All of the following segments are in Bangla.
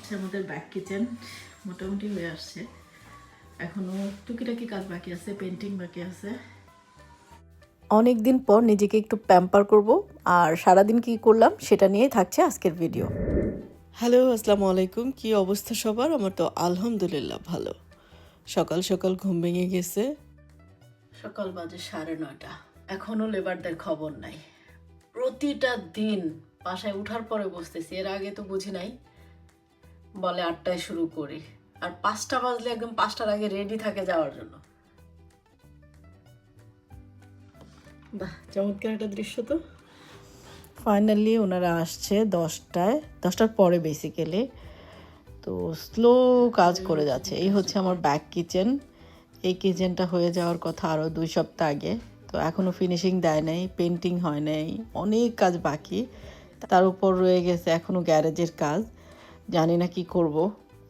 হচ্ছে আমাদের ব্যাক কিচেন মোটামুটি হয়ে আসছে। এখনও টুকিটাকি কাজ বাকি আছে পেন্টিং বাকি আছে। অনেক দিন পর নিজেকে একটু প্যাম্পার করব আর সারাদিন কি করলাম সেটা নিয়েই থাকছে আজকের ভিডিও হ্যালো আসসালামু আলাইকুম। কি অবস্থা সবার? আমার তো আলহামদুলিল্লাহ ভালো। সকাল সকাল ঘুম ভেঙে গেছে। সকাল বাজে সাড়ে নয়টা। এখনও লেবারদের খবর নাই। প্রতিটা দিন বাসায় উঠার পরে বসতেছি এর আগে তো বুঝি নাই। বলে আটটায় শুরু করি। আর পাঁচটা বাজলে একদম পাঁচটার আগে রেডি থাকে যাওয়ার জন্য। চমৎকার একটা দৃশ্য তো। ফাইনালি ওনারা আসছে দশটায়। দশটার পরে বেসিক্যালি তো স্লো কাজ করে যাচ্ছে। এই হচ্ছে আমার ব্যাক কিচেন এই কিচেনটা হয়ে যাওয়ার কথা আরও দুই সপ্তাহ আগে। তো এখনও ফিনিশিং দেয় নাই পেন্টিং হয় নাই, অনেক কাজ বাকি। তার উপর রয়ে গেছে এখনও গ্যারেজের কাজ। জানি না কি করব।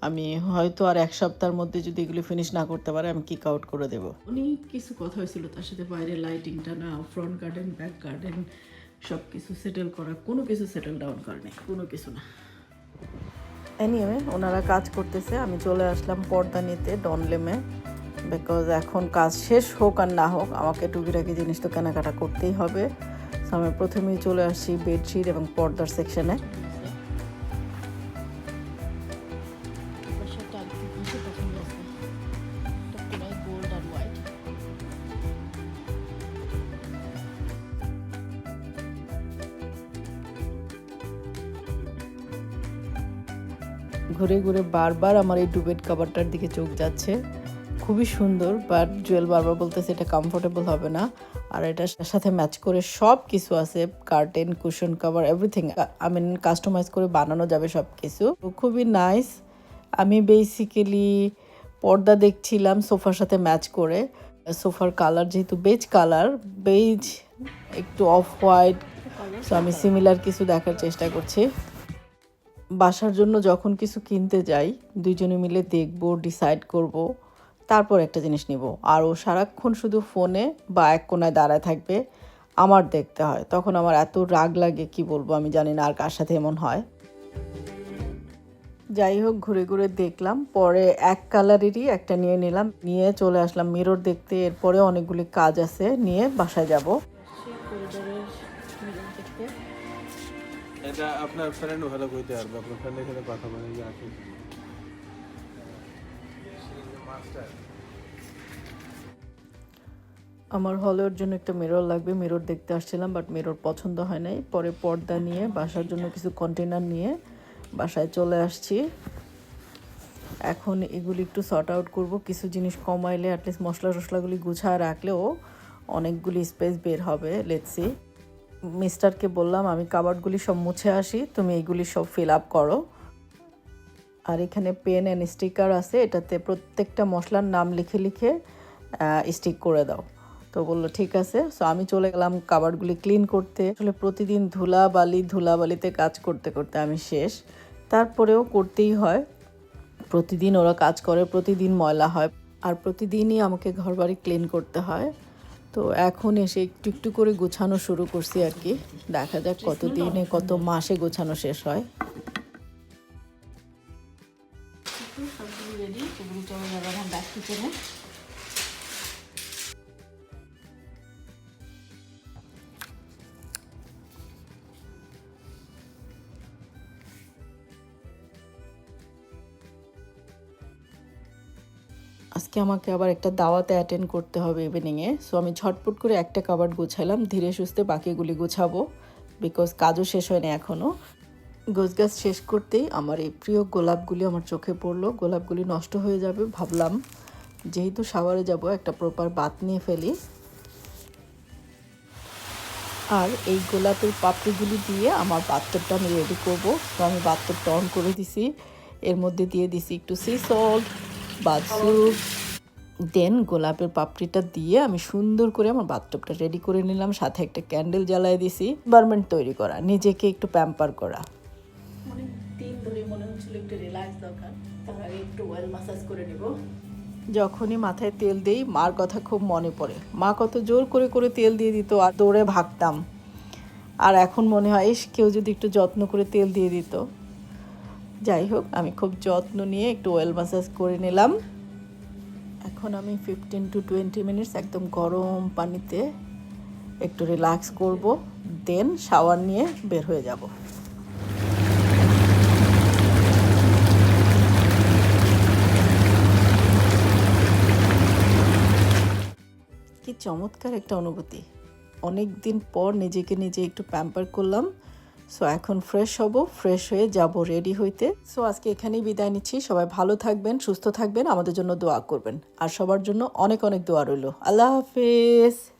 আমি হয়তো আর এক সপ্তাহের মধ্যে যদি এগুলো ফিনিশ না করতে পারে আমি কিক আউট করে দেবো। অনেক কিছু কথা হয়েছিল তার সাথে বাইরে লাইটিংটা না ফ্রন্ট গার্ডেন ব্যাক গার্ডেন সব কিছু সেটেল করা কোনো কিছু সেটেল ডাউন করেনি কোনো কিছু না। এনিওয়ে ওনারা কাজ করতেছে আমি চলে আসলাম পর্দা নিতে ডনলেমে বিকজ এখন কাজ শেষ হোক আর না হোক আমাকে টুকিটাকি জিনিস তো কেনাকাটা করতেই হবে। আমি প্রথমেই চলে আসছি বেডশিট এবং পর্দার সেকশনে ঘুরে ঘুরে বারবার আমার এই ডুবেট কাভারটার দিকে চোখ যাচ্ছে। খুবই সুন্দর বাট জুয়েল বারবার বলতেছে এটা কমফোর্টেবল হবে না। আর এটার সাথে ম্যাচ করে সব কিছু আছে curtain cushion cover everything I mean customise করে বানানো যাবে সব কিছু খুবই নাইস আমি বেসিক্যালি পর্দা দেখছিলাম সোফার সাথে ম্যাচ করে। সোফার কালার যেহেতু বেজ কালার বেজ একটু অফ হোয়াইট সো আমি সিমিলার কিছু দেখার চেষ্টা করছি। বাসার জন্য যখন কিছু কিনতে যাই, দুইজনে মিলে দেখব ডিসাইড করব, তারপর একটা জিনিস নিব। আর ও সারাক্ষণ শুধু ফোনে বা এক কোনায় দাঁড়ায় থাকবে, আমার দেখতে হয়। তখন আমার এত রাগ লাগে, কি বলব আমি জানি না আর কার সাথে এমন হয়। যাই হোক, ঘুরে ঘুরে দেখলাম, পরে এক কালারেরই একটা নিয়ে নিলাম, নিয়ে চলে আসলাম মিরর দেখতে, এরপরে অনেকগুলি কাজ আছে, নিয়ে বাসায় যাব। এটা আপনার ফ্রেন্ড ভালো কইতে আপনার কথা বলে যে আমার হলের জন্য একটা মিরর লাগবে। মিরর দেখতে আসছিলাম বাট মিরর পছন্দ হয় নাই। পরে পর্দা নিয়ে, বাসার জন্য কিছু কন্টেনার নিয়ে বাসায় চলে আসছি। এখন এগুলি একটু সর্ট আউট করব। কিছু জিনিস কমাইলে অ্যাটলিস্ট মশলা টশলাগুলি গুছায় রাখলেও অনেকগুলি স্পেস বের হবে লেটসি মিস্টারকে বললাম, আমি কাবার্ডগুলি সব মুছে আসি, তুমি এগুলি সব ফিল আপ করো। আর এখানে পেন অ্যান্ড স্টিকার আছে, এটাতে প্রত্যেকটা মশলার নাম লিখে লিখে স্টিক করে দাও। তো বলল, ঠিক আছে। সো আমি চলে গেলাম কাবারগুলি ক্লিন করতে। আসলে প্রতিদিন ধুলা বালি ধুলা বালিতে কাজ করতে করতে আমি শেষ। তারপরেও করতেই হয়। প্রতিদিন ওরা কাজ করে, প্রতিদিন ময়লা হয়। আর প্রতিদিনই আমাকে ঘরবাড়ি ক্লিন করতে হয়। তো এখন এসে একটু একটু করে গোছানো শুরু করছি আর কি। দেখা যাক কত দিনে কত মাসে গোছানো শেষ হয়। রেডি আজকে আমাকে আবার একটা দাওয়াতে অ্যাটেন্ড করতে হবে ইভিনিংয়ে সো আমি ঝটপট করে একটা কাবার গোছালাম ধীরে সুস্থে বাকিগুলি গোছাবো বিকজ কাজও শেষ হয়নি এখনও গোছ গাছ শেষ করতেই আমার এই প্রিয় গোলাপগুলি আমার চোখে পড়ল, গোলাপগুলি নষ্ট হয়ে যাবে ভাবলাম, যেহেতু সাওয়ারে যাব, একটা প্রপার বাত নিয়ে ফেলি। আর এই গোলাপের পাপড়িগুলি দিয়ে আমার বাথটবটা আমি রেডি করব। তো আমি বাথটবটা অন করে দিছি, এর মধ্যে দিয়ে দিছি একটু সি সল্ট বাথসুপ দেন গোলাপের পাপড়িটা দিয়ে আমি সুন্দর করে আমার বাথটবটা রেডি করে নিলাম সাথে একটা ক্যান্ডেল জ্বালাই দিছি এনভায়রনমেন্ট তৈরি করা নিজেকে একটু প্যাম্পার করা। অনেক দিন ধরে মনে হচ্ছিল একটু রিল্যাক্স দরকার তার আগে একটু অয়েল মাসাজ করে নেব। যখনই মাথায় তেল দেই মার কথা খুব মনে পড়ে। মা কত জোর করে করে তেল দিয়ে দিত আর দৌড়ে ভাগতাম। আর এখন মনে হয় ইস কেউ যদি একটু যত্ন করে তেল দিয়ে দিত। যাই হোক আমি খুব যত্ন নিয়ে একটু অয়েল মাসাজ করে নিলাম। এখন আমি ফিফটিন টু টোয়েন্টি মিনিটস একদম গরম পানিতে একটু রিল্যাক্স করব দেন শাওয়ার নিয়ে বের হয়ে যাব। কি চমৎকার একটা অনুভূতি। অনেক দিন পর নিজেকে নিজে একটু প্যাম্পার করলাম। সো এখন ফ্রেশ হব ফ্রেশ হয়ে যাব রেডি হইতে। সো আজকে এখানেই বিদায় নিচ্ছি। সবাই ভালো থাকবেন, সুস্থ থাকবেন, আমাদের জন্য দোয়া করবেন। আর সবার জন্য অনেক অনেক দোয়া রইল। আল্লাহ হাফেজ।